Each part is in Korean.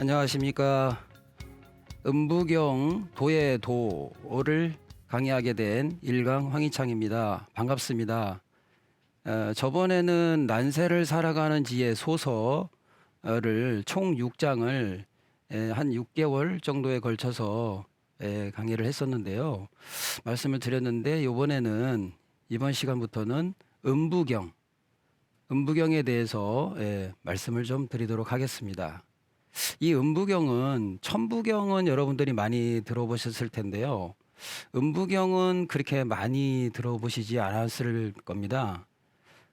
안녕하십니까. 음부경 도의 도를 강의하게 된 일강 황희창입니다. 반갑습니다. 어, 저번에는 난세를 살아가는 지의 소서를 총 6장을 한 6개월 정도에 걸쳐서 에, 강의를 했었는데요. 말씀을 드렸는데 이번에는 이번 시간부터는 음부경, 음부경에 대해서 에, 말씀을 좀 드리도록 하겠습니다. 이 음부경은 천부경은 여러분들이 많이 들어보셨을 텐데요. 음부경은 그렇게 많이 들어보시지 않았을 겁니다.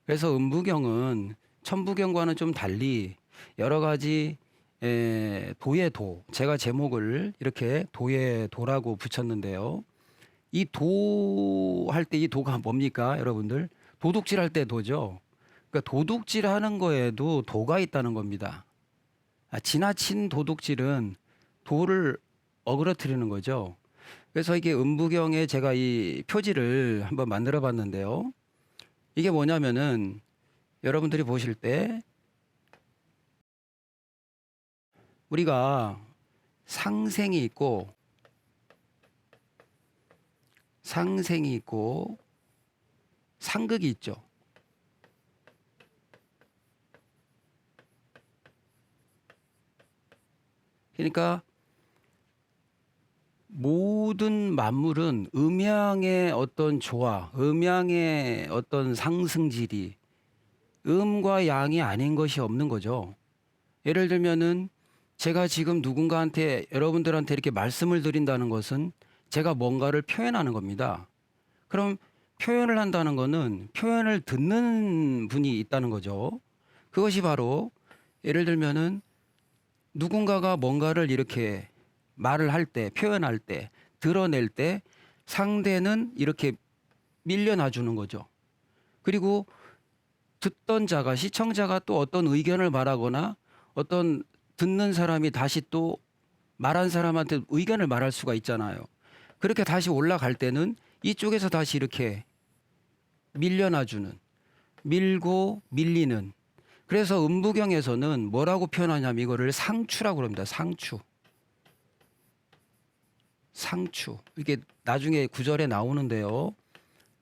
그래서 음부경은 천부경과는 좀 달리 여러 가지 에, 도의 도, 제가 제목을 이렇게 도의 도라고 붙였는데요. 이 도 할 때 이 도가 뭡니까, 여러분들? 도둑질 할 때 도죠. 그러니까 도둑질 하는 거에도 도가 있다는 겁니다. 아, 지나친 도둑질은 도를 어그러뜨리는 거죠. 그래서 이게 음부경에 제가 이 표지를 한번 만들어 봤는데요. 이게 뭐냐면은 여러분들이 보실 때 우리가 상생이 있고 상생이 있고 상극이 있죠. 그러니까 모든 만물은 음양의 어떤 조화, 음양의 어떤 상승질이 음과 양이 아닌 것이 없는 거죠. 예를 들면은 제가 지금 누군가한테 여러분들한테 이렇게 말씀을 드린다는 것은 제가 뭔가를 표현하는 겁니다. 그럼 표현을 한다는 거는 표현을 듣는 분이 있다는 거죠. 그것이 바로 예를 들면은 누군가가 뭔가를 이렇게 말을 할 때, 표현할 때, 드러낼 때 상대는 이렇게 밀려나 주는 거죠. 그리고 듣던 자가, 시청자가 또 어떤 의견을 말하거나 어떤 듣는 사람이 다시 또 말한 사람한테 의견을 말할 수가 있잖아요. 그렇게 다시 올라갈 때는 이쪽에서 다시 이렇게 밀려나 주는, 밀고 밀리는. 그래서 음부경에서는 뭐라고 표현하냐면 이거를 상추라고 합니다. 상추. 상추. 이게 나중에 구절에 나오는데요.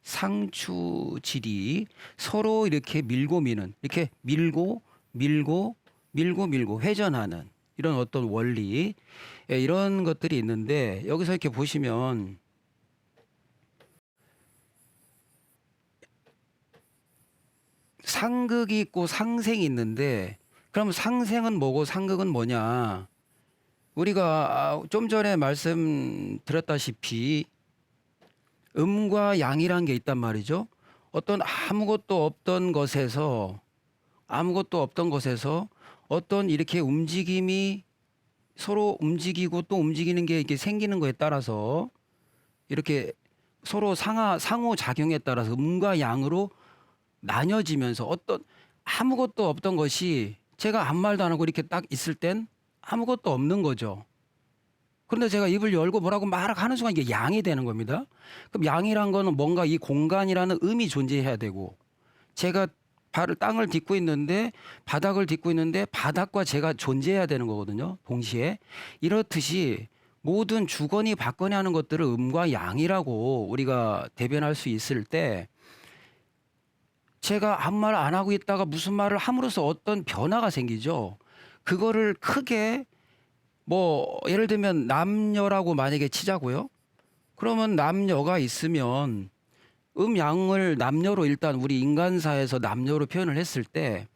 상추질이 서로 이렇게 밀고 미는, 이렇게 밀고 밀고 밀고 밀고 회전하는 이런 어떤 원리 예, 이런 것들이 있는데 여기서 이렇게 보시면 상극이 있고 상생이 있는데 그럼 상생은 뭐고 상극은 뭐냐? 우리가 아, 좀 전에 말씀드렸다시피 음과 양이란 게 있단 말이죠. 어떤 아무것도 없던 것에서 아무것도 없던 것에서 어떤 이렇게 움직임이 서로 움직이고 또 움직이는 게 이렇게 생기는 거에 따라서 이렇게 서로 상하 상호 작용에 따라서 음과 양으로 나뉘어지면서 어떤 아무것도 없던 것이 제가 아무 말도 안 하고 이렇게 딱 있을 땐 아무것도 없는 거죠. 그런데 제가 입을 열고 뭐라고 말을 하는 순간 이게 양이 되는 겁니다. 그럼 양이란 거는 뭔가 이 공간이라는 음이 존재해야 되고 제가 발을 땅을 딛고 있는데 바닥을 딛고 있는데 바닥과 제가 존재해야 되는 거거든요. 동시에 이렇듯이 모든 주거니 받거니 하는 것들을 음과 양이라고 우리가 대변할 수 있을 때 제가 아무 말 안 하고 있다가 무슨 말을 함으로써 어떤 변화가 생기죠. 그거를 크게 뭐 예를 들면 남녀라고 만약에 치자고요. 그러면 남녀가 있으면 음양을 남녀로 일단 우리 인간사에서 남녀로 표현을 했을 때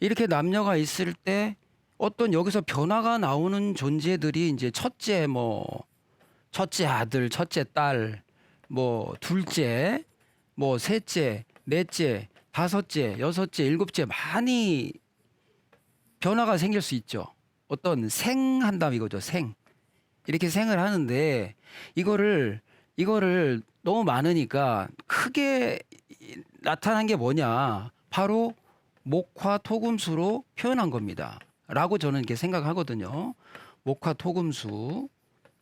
이렇게 남녀가 있을 때 어떤 여기서 변화가 나오는 존재들이 이제 첫째 뭐 첫째 아들, 첫째 딸, 뭐 둘째, 뭐 셋째, 넷째, 다섯째, 여섯째, 일곱째 많이 변화가 생길 수 있죠. 어떤 생한다면 이거죠. 생. 이렇게 생을 하는데 이거를 이거를 너무 많으니까 크게 나타난 게 뭐냐? 바로 목화 토금수로 표현한 겁니다. 라고 저는 이렇게 생각하거든요. 목화 토금수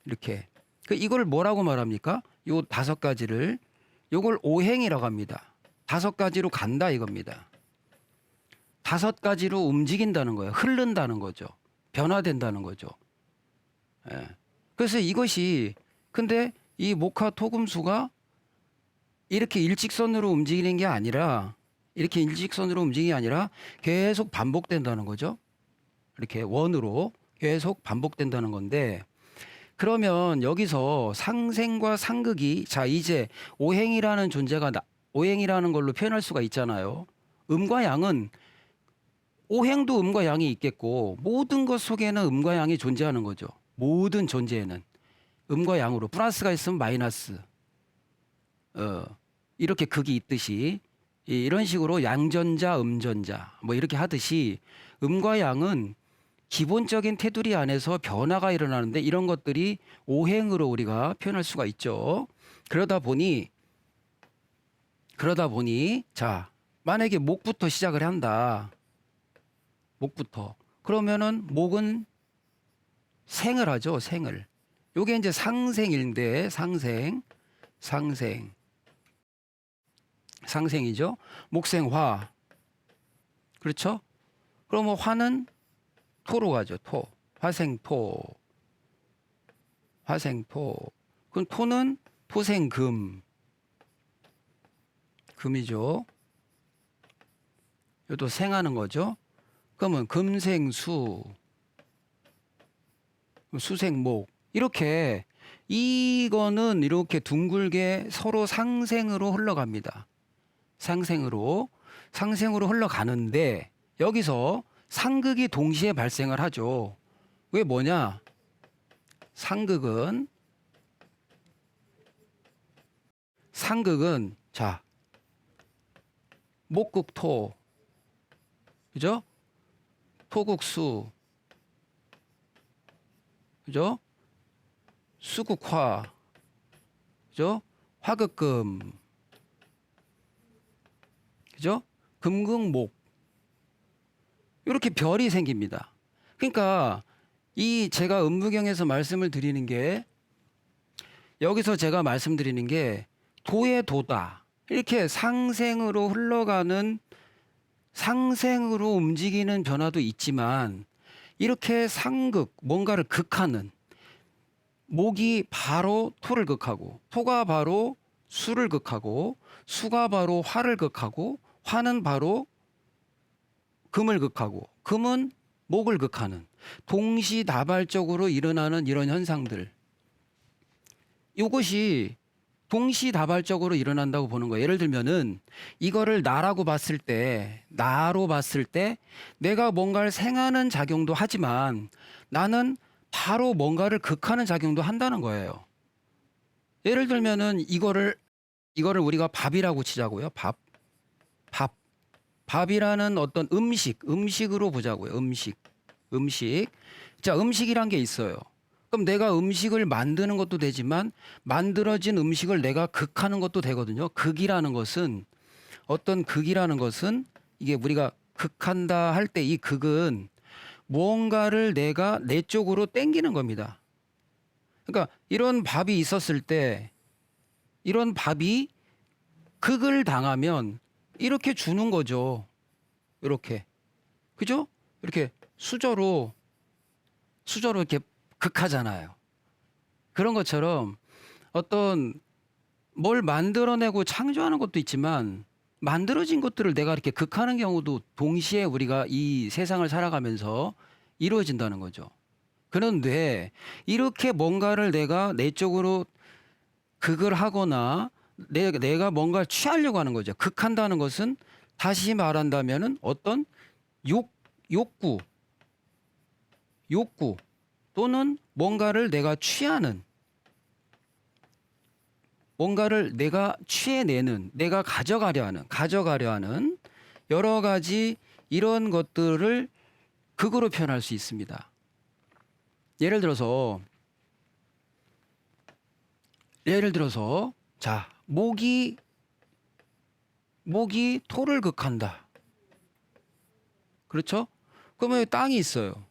이렇게 그 이걸 뭐라고 말합니까? 요 다섯 가지를 요걸 오행이라고 합니다. 다섯 가지로 간다 이겁니다. 다섯 가지로 움직인다는 거예요. 흐른다는 거죠. 변화된다는 거죠. 예. 그래서 이것이 근데 이 목화 토금수가 이렇게 일직선으로 움직이는 게 아니라 이렇게 일직선으로 움직이는 게 아니라 계속 반복된다는 거죠. 이렇게 원으로 계속 반복된다는 건데 그러면 여기서 상생과 상극이 자 이제 오행이라는 존재가 나, 오행이라는 걸로 표현할 수가 있잖아요. 음과 양은 오행도 음과 양이 있겠고 모든 것 속에는 음과 양이 존재하는 거죠. 모든 존재에는 음과 양으로 플러스가 있으면 마이너스 어, 이렇게 극이 있듯이 이- 이런 식으로 양전자 음전자 뭐 이렇게 하듯이 음과 양은 기본적인 테두리 안에서 변화가 일어나는데 이런 것들이 오행으로 우리가 표현할 수가 있죠. 그러다 보니 그러다 보니 자 만약에 목부터 시작을 한다. 목부터 그러면은 목은 생을 하죠. 생을. 요게 이제 상생인데 상생 상생 상생이죠. 목생화 그렇죠? 그러면 화는 토로 가죠. 토. 화생토. 화생토. 그럼 토는 토생금. 금이죠. 이것도 생하는 거죠. 그러면 금생수. 수생목. 이렇게 이거는 이렇게 둥글게 서로 상생으로 흘러갑니다. 상생으로 상생으로 흘러가는데 여기서 상극이 동시에 발생을 하죠. 왜 뭐냐? 상극은 상극은 자 목극토 그죠? 토국수 그죠? 수국화 그죠? 화극금 그죠? 금극목 이렇게 별이 생깁니다. 그러니까 이 제가 음무경에서 말씀을 드리는 게 여기서 제가 말씀드리는 게 도의 도다. 이렇게 상생으로 흘러가는 상생으로 움직이는 변화도 있지만 이렇게 상극 뭔가를 극하는 목이 바로 토를 극하고 토가 바로 수를 극하고 수가 바로 화를 극하고 화는 바로 금을 극하고 금은 목을 극하는 동시다발적으로 일어나는 이런 현상들. 이것이 동시다발적으로 일어난다고 보는 거예요. 예를 들면은 이거를 나라고 봤을 때 나로 봤을 때 내가 뭔가를 생하는 작용도 하지만 나는 바로 뭔가를 극하는 작용도 한다는 거예요. 예를 들면은 이거를 이거를 우리가 밥이라고 치자고요. 밥. 밥. 밥이라는 어떤 음식, 음식으로 보자고요. 음식. 음식. 자, 음식이란 게 있어요. 그럼 내가 음식을 만드는 것도 되지만 만들어진 음식을 내가 극하는 것도 되거든요. 극이라는 것은 어떤 극이라는 것은 이게 우리가 극한다 할 때 이 극은 무언가를 내가 내 쪽으로 땡기는 겁니다. 그러니까 이런 밥이 있었을 때 이런 밥이 극을 당하면 이렇게 주는 거죠. 이렇게. 그죠? 이렇게 수저로 수저로 이렇게 극하잖아요. 그런 것처럼 어떤 뭘 만들어내고 창조하는 것도 있지만 만들어진 것들을 내가 이렇게 극하는 경우도 동시에 우리가 이 세상을 살아가면서 이루어진다는 거죠. 그런데 이렇게 뭔가를 내가 내 쪽으로 극을 하거나 내, 내가 뭔가 취하려고 하는 거죠. 극한다는 것은 다시 말한다면은 어떤 욕, 욕구, 욕구 또는 뭔가를 내가 취하는 뭔가를 내가 취해내는 내가 가져가려 하는 가져가려 하는 여러 가지 이런 것들을 극으로 표현할 수 있습니다. 예를 들어서 예를 들어서 자 목이 목이 토를 극한다. 그렇죠? 그러면 땅이 있어요.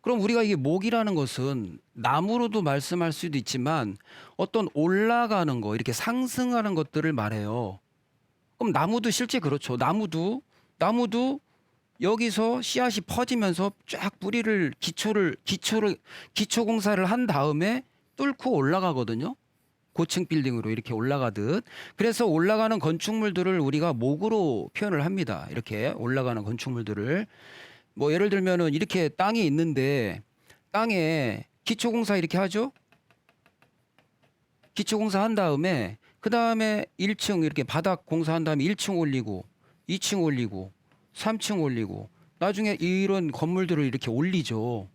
그럼 우리가 이게 목이라는 것은 나무로도 말씀할 수도 있지만 어떤 올라가는 거, 이렇게 상승하는 것들을 말해요. 그럼 나무도 실제 그렇죠. 나무도 나무도 여기서 씨앗이 퍼지면서 쫙 뿌리를 기초를 기초를 기초 공사를 한 다음에 뚫고 올라가거든요. 고층 빌딩으로 이렇게 올라가듯. 그래서 올라가는 건축물들을 우리가 목으로 표현을 합니다. 이렇게 올라가는 건축물들을 뭐 예를 들면은 이렇게 땅이 있는데 땅에 기초 공사 이렇게 하죠. 기초 공사 한 다음에 그 다음에 1층 이렇게 바닥 공사한 다음에 1층 올리고 2층 올리고 3층 올리고 나중에 이런 건물들을 이렇게 올리죠.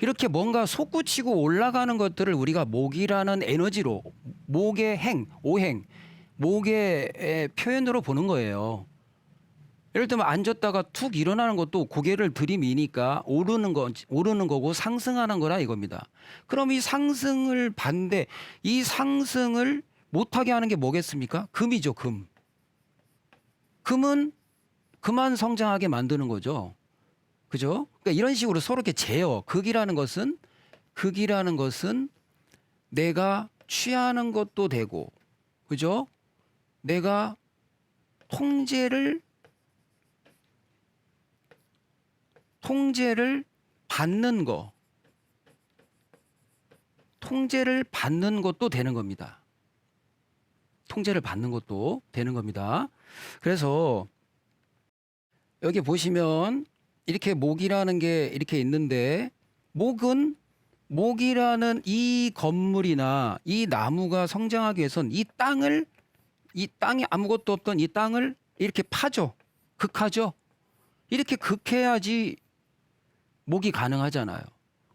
이렇게 뭔가 솟구치고 올라가는 것들을 우리가 목이라는 에너지로 목의 행, 오행, 목의 에, 표현으로 보는 거예요. 예를 들면 앉았다가 툭 일어나는 것도 고개를 들이미니까 오르는 거 오르는 거고 상승하는 거라 이겁니다. 그럼 이 상승을 반대 이 상승을 못하게 하는 게 뭐겠습니까? 금이죠, 금. 금은 그만 성장하게 만드는 거죠. 그죠? 그러니까 이런 식으로 서로 이렇게 재어. 극이라는 것은 극이라는 것은 내가 취하는 것도 되고, 그죠? 내가 통제를 통제를 받는 거, 통제를 받는 것도 되는 겁니다. 통제를 받는 것도 되는 겁니다. 그래서 여기 보시면 이렇게 목이라는 게 이렇게 있는데 목은 목이라는 이 건물이나 이 나무가 성장하기 위해선 이 땅을 이 땅에 아무것도 없던 이 땅을 이렇게 파죠. 극하죠. 이렇게 극해야지 목이 가능하잖아요.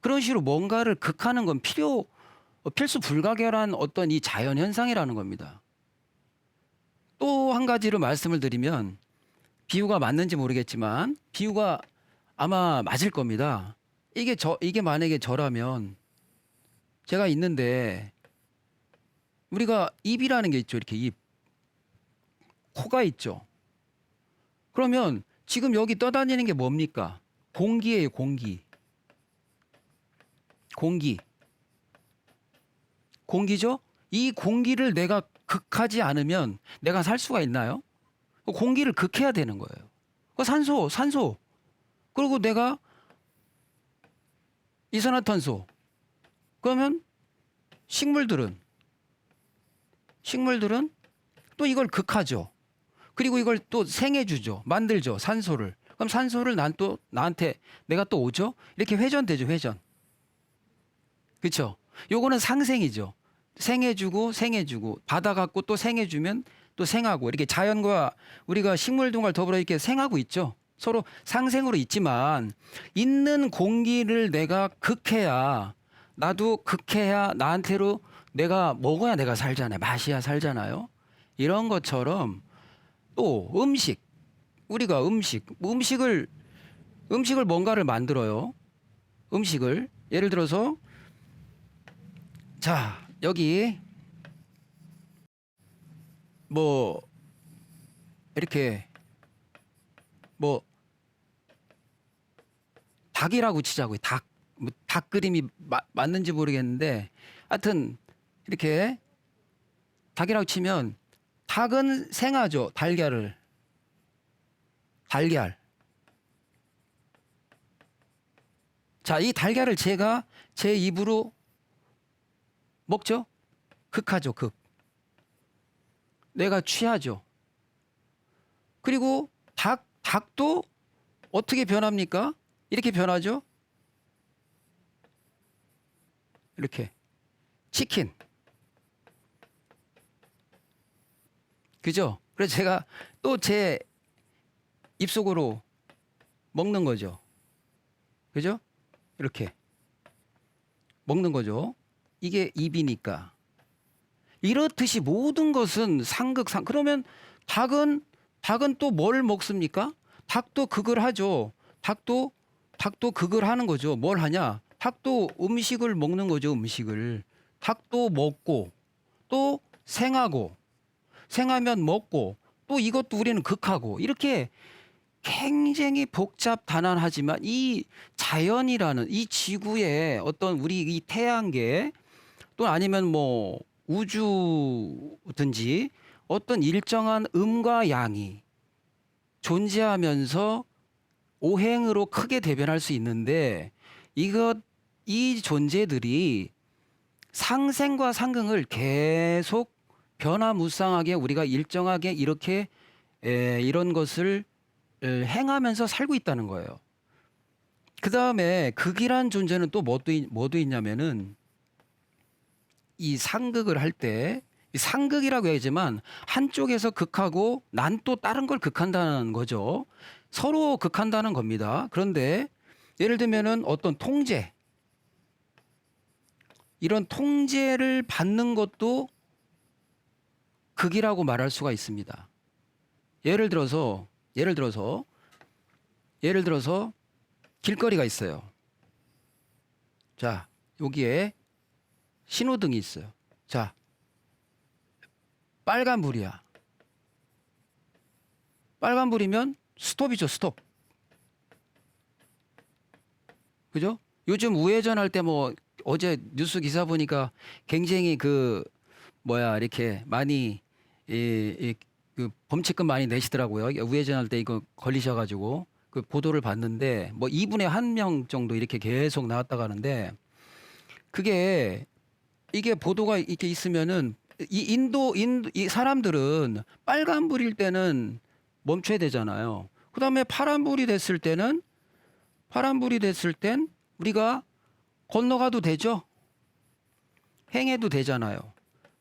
그런 식으로 뭔가를 극하는 건 필요 필수 불가결한 어떤 이 자연 현상이라는 겁니다. 또 한 가지로 말씀을 드리면 비유가 맞는지 모르겠지만 비유가 아마 맞을 겁니다. 이게 저 이게 만약에 저라면 제가 있는데 우리가 입이라는 게 있죠. 이렇게 입. 코가 있죠. 그러면 지금 여기 떠다니는 게 뭡니까? 공기예요, 공기. 공기. 공기죠? 이 공기를 내가 극하지 않으면 내가 살 수가 있나요? 공기를 극해야 되는 거예요. 그 산소, 산소. 그리고 내가 이산화탄소. 그러면 식물들은 식물들은 또 이걸 극하죠. 그리고 이걸 또 생해주죠. 만들죠. 산소를. 그럼 산소를 난 또 나한테 내가 또 오죠. 이렇게 회전되죠. 회전. 그렇죠. 요거는 상생이죠. 생해주고 생해주고 받아 갖고 또 생해주면 또 생하고 이렇게 자연과 우리가 식물등을 더불어 이렇게 생하고 있죠. 서로 상생으로 있지만 있는 공기를 내가 극해야 나도 극해야 나한테로 내가 먹어야 내가 살잖아요. 마셔야 살잖아요. 이런 것처럼 또 음식 우리가 음식 음식을 음식을 뭔가를 만들어요. 음식을 예를 들어서 자 여기 뭐 이렇게 뭐 닭이라고 치자고요. 닭. 뭐 닭 그림이 마- 맞는지 모르겠는데 하여튼 이렇게 닭이라고 치면 닭은 생하죠. 달걀을. 달걀. 자, 이 달걀을 제가 제 입으로 먹죠? 극하죠, 극. 내가 취하죠. 그리고 닭, 닭도 어떻게 변합니까? 이렇게 변하죠? 이렇게. 치킨. 그죠? 그래서 제가 또 제 입속으로 먹는 거죠. 그죠? 이렇게. 먹는 거죠. 이게 입이니까. 이렇듯이 모든 것은 상극상. 그러면 닭은 닭은 또 뭘 먹습니까? 닭도 그걸 하죠. 닭도 닭도 그걸 하는 거죠. 뭘 하냐? 닭도 음식을 먹는 거죠. 음식을. 닭도 먹고 또 생하고 생하면 먹고 또 이것도 우리는 극하고 이렇게 굉장히 복잡 단안하지만 이 자연이라는 이 지구의 어떤 우리 이 태양계 또 아니면 뭐 우주든지 어떤 일정한 음과 양이 존재하면서 오행으로 크게 대변할 수 있는데 이것 이 존재들이 상생과 상극을 계속 변화무쌍하게 우리가 일정하게 이렇게 에, 이런 것을 에, 행하면서 살고 있다는 거예요. 그 다음에 극이란 존재는 또 뭐도, 있- 뭐도 있냐면은 이 상극을 할 때 상극이라고 하지만 한쪽에서 극하고 난 또 다른 걸 극한다는 거죠. 서로 극한다는 겁니다. 그런데 예를 들면은 어떤 통제 이런 통제를 받는 것도 극이라고 말할 수가 있습니다. 예를 들어서 예를 들어서 예를 들어서 길거리가 있어요. 자, 여기에 신호등이 있어요. 자, 빨간불이야. 빨간불이면 스톱이죠, 스톱. 그죠? 요즘 우회전 할 때 뭐 어제 뉴스 기사 보니까 굉장히 그 뭐야 이렇게 많이 이, 이, 그 범칙금 많이 내시더라고요. 우회전 할 때 이거 걸리셔가지고 그 보도를 봤는데 뭐 2분의 1명 정도 이렇게 계속 나왔다고 하는데 그게 이게 보도가 이렇게 있으면은 이 인도 인도 이 사람들은 빨간 불일 때는 멈춰야 되잖아요. 그다음에 파란 불이 됐을 때는 파란 불이 됐을 땐 우리가 건너가도 되죠. 행해도 되잖아요.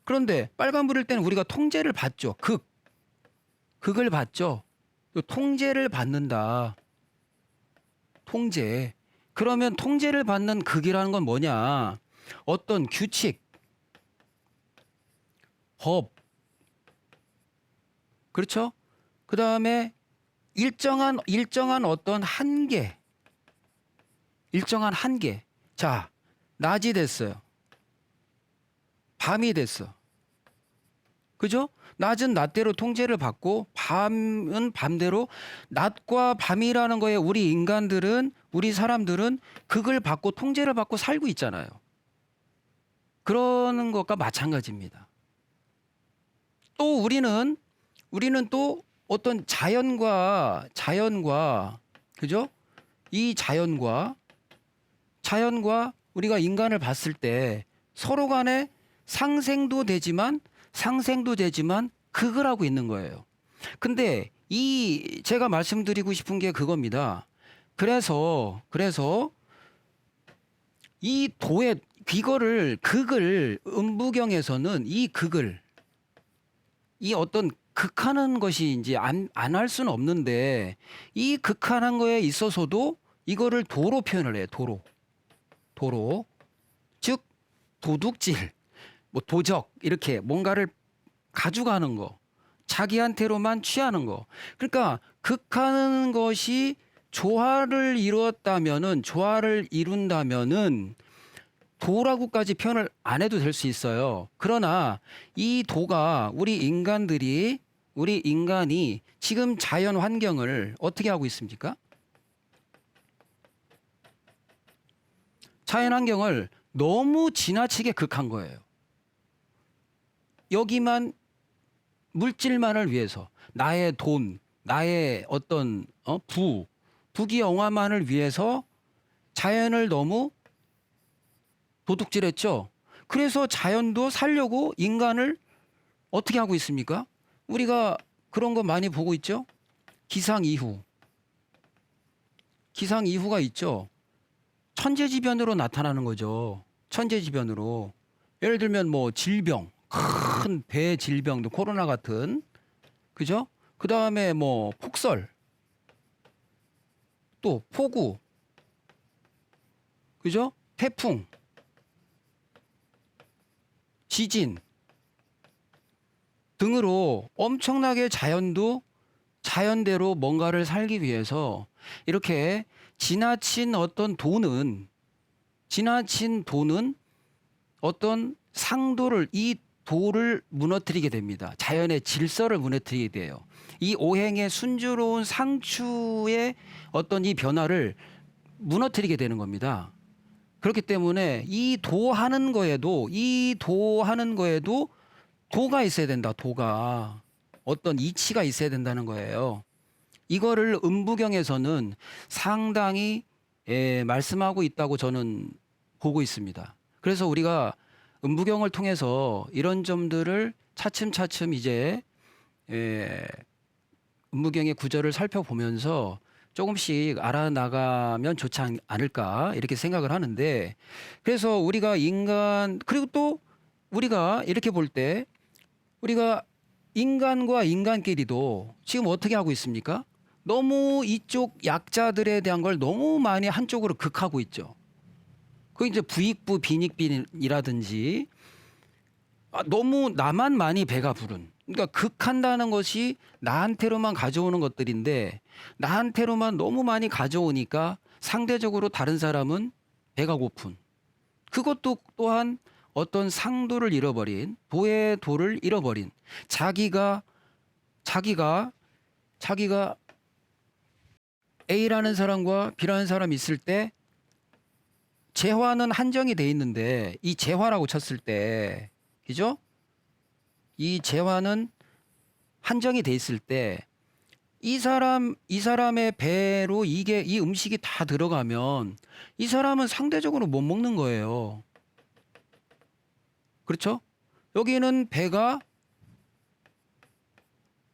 그런데 빨간 불일 때는 우리가 통제를 받죠. 극 극을 받죠. 또 통제를 받는다. 통제. 그러면 통제를 받는 극이라는 건 뭐냐? 어떤 규칙, 법, 그렇죠? 그 다음에 일정한 일정한 어떤 한계, 일정한 한계. 자, 낮이 됐어요. 밤이 됐어. 그죠? 낮은 낮대로 통제를 받고 밤은 밤대로 낮과 밤이라는 거에 우리 인간들은 우리 사람들은 극을 받고 통제를 받고 살고 있잖아요. 그러는 것과 마찬가지입니다. 또 우리는 우리는 또 어떤 자연과 자연과 그죠? 이 자연과 자연과 우리가 인간을 봤을 때 서로 간에 상생도 되지만 상생도 되지만 극을 하고 있는 거예요. 근데 이 제가 말씀드리고 싶은 게 그겁니다. 그래서 그래서 이 도의 이거를 극을 음부경에서는 이 극을 이 어떤 극하는 것이 이제 안 안 할 수는 없는데 이 극하는 거에 있어서도 이거를 도로 표현을 해요. 도로. 도로. 즉 도둑질, 뭐 도적 이렇게 뭔가를 가져가는 거. 자기한테로만 취하는 거. 그러니까 극하는 것이 조화를 이루었다면은 조화를 이룬다면은 도라고까지 표현을 안 해도 될 수 있어요. 그러나 이 도가 우리 인간들이 우리 인간이 지금 자연 환경을 어떻게 하고 있습니까? 자연 환경을 너무 지나치게 극한 거예요. 여기만 물질만을 위해서 나의 돈, 나의 어떤 어? 부, 부귀 영화만을 위해서 자연을 너무 도둑질했죠. 그래서 자연도 살려고 인간을 어떻게 하고 있습니까? 우리가 그런 거 많이 보고 있죠. 기상 이후, 기상 이후가 있죠. 천재지변으로 나타나는 거죠. 천재지변으로 예를 들면 뭐 질병, 큰 대질병도 코로나 같은. 그죠? 그 다음에 뭐 폭설, 또 폭우, 그죠? 태풍, 지진. 등으로 엄청나게 자연도 자연대로 뭔가를 살기 위해서 이렇게 지나친 어떤 돈은 지나친 돈은 어떤 상도를 이 도를 무너뜨리게 됩니다. 자연의 질서를 무너뜨리게 돼요. 이 오행의 순조로운 상추의 어떤 이 변화를 무너뜨리게 되는 겁니다. 그렇기 때문에 이 도하는 거에도 이 도하는 거에도 도가 있어야 된다. 도가 어떤 이치가 있어야 된다는 거예요. 이거를 음부경에서는 상당히 예, 말씀하고 있다고 저는 보고 있습니다. 그래서 우리가 음부경을 통해서 이런 점들을 차츰차츰 이제 예, 음부경의 구절을 살펴보면서 조금씩 알아나가면 좋지 않- 않을까 이렇게 생각을 하는데 그래서 우리가 인간 그리고 또 우리가 이렇게 볼 때 우리가 인간과 인간끼리도 지금 어떻게 하고 있습니까? 너무 이쪽 약자들에 대한 걸 너무 많이 한쪽으로 극하고 있죠. 그 이제 부익부 빈익빈이라든지 아, 너무 나만 많이 배가 부른. 그러니까 극한다는 것이 나한테로만 가져오는 것들인데 나한테로만 너무 많이 가져오니까 상대적으로 다른 사람은 배가 고픈. 그것도 또한 어떤 상도를 잃어버린 도의 도를 잃어버린 자기가 자기가 자기가 A라는 사람과 B라는 사람이 있을 때 재화는 한정이 돼 있는데 이 재화라고 쳤을 때 그죠? 이 재화는 한정이 돼 있을 때 이 사람 이 사람의 배로 이게 이 음식이 다 들어가면 이 사람은 상대적으로 못 먹는 거예요. 그렇죠? 여기는 배가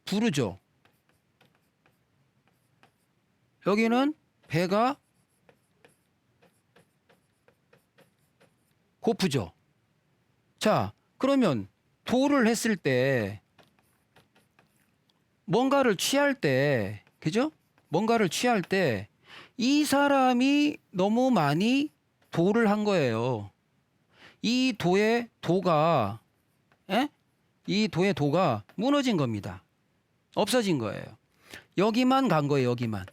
부르죠. 여기는 배가 고프죠. 자, 그러면 도를 했을 때 뭔가를 취할 때, 그죠? 뭔가를 취할 때 이 사람이 너무 많이 도를 한 거예요. 이 도의 도가, 에? 이 도의 도가 무너진 겁니다. 없어진 거예요. 여기만 간 거예요, 여기만.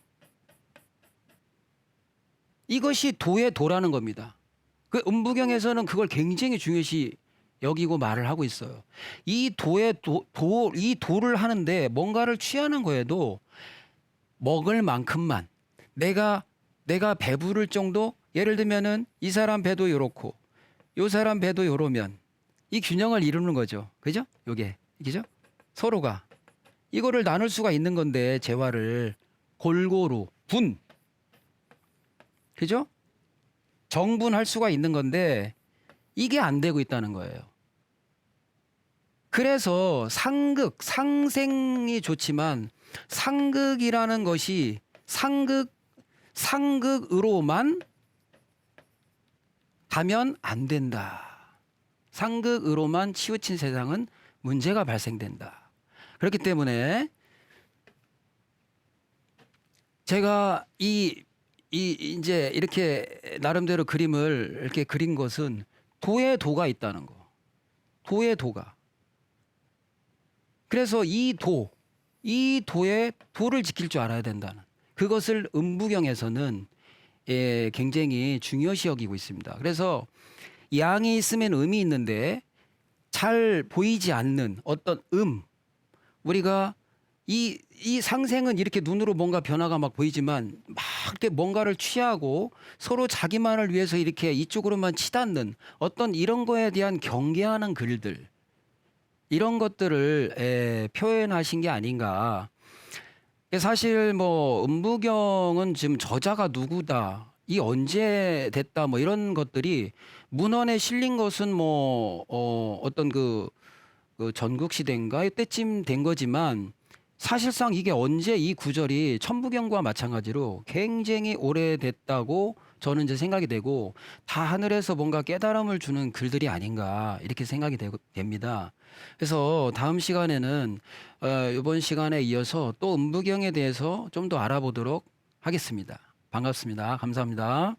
이것이 도의 도라는 겁니다. 그 음부경에서는 그걸 굉장히 중요시 여기고 말을 하고 있어요. 이 도의 도, 도, 이 도를 하는데 뭔가를 취하는 거에도 먹을 만큼만 내가 내가 배부를 정도 예를 들면은 이 사람 배도 요렇고 요 사람 배도 요러면 이 균형을 이루는 거죠. 그죠? 요게. 그죠? 서로가 이거를 나눌 수가 있는 건데 재화를 골고루 분 그죠? 정분할 수가 있는 건데 이게 안 되고 있다는 거예요. 그래서 상극, 상생이 좋지만 상극이라는 것이 상극, 상극으로만 가면 안 된다. 상극으로만 치우친 세상은 문제가 발생된다. 그렇기 때문에 제가 이, 이 이제 이렇게 나름대로 그림을 이렇게 그린 것은 도의 도가 있다는 거. 도의 도가. 그래서 이 도, 이 도의 도를 지킬 줄 알아야 된다는 그것을 음부경에서는 예, 굉장히 중요시 여기고 있습니다. 그래서 양이 있으면 음이 있는데 잘 보이지 않는 어떤 음 우리가 이, 이 상생은 이렇게 눈으로 뭔가 변화가 막 보이지만 막 이렇게 뭔가를 취하고 서로 자기만을 위해서 이렇게 이쪽으로만 치닫는 어떤 이런 거에 대한 경계하는 글들 이런 것들을 에, 표현하신 게 아닌가. 사실 뭐 음부경은 지금 저자가 누구다. 이 언제 됐다 뭐 이런 것들이 문헌에 실린 것은 뭐 어, 어떤 그, 그 전국 시대인가 이때쯤 된 거지만 사실상 이게 언제 이 구절이 천부경과 마찬가지로 굉장히 오래됐다고 저는 이제 생각이 되고 다 하늘에서 뭔가 깨달음을 주는 글들이 아닌가 이렇게 생각이 되, 됩니다. 그래서 다음 시간에는 어, 이번 시간에 이어서 또 음부경에 대해서 좀 더 알아보도록 하겠습니다. 반갑습니다. 감사합니다.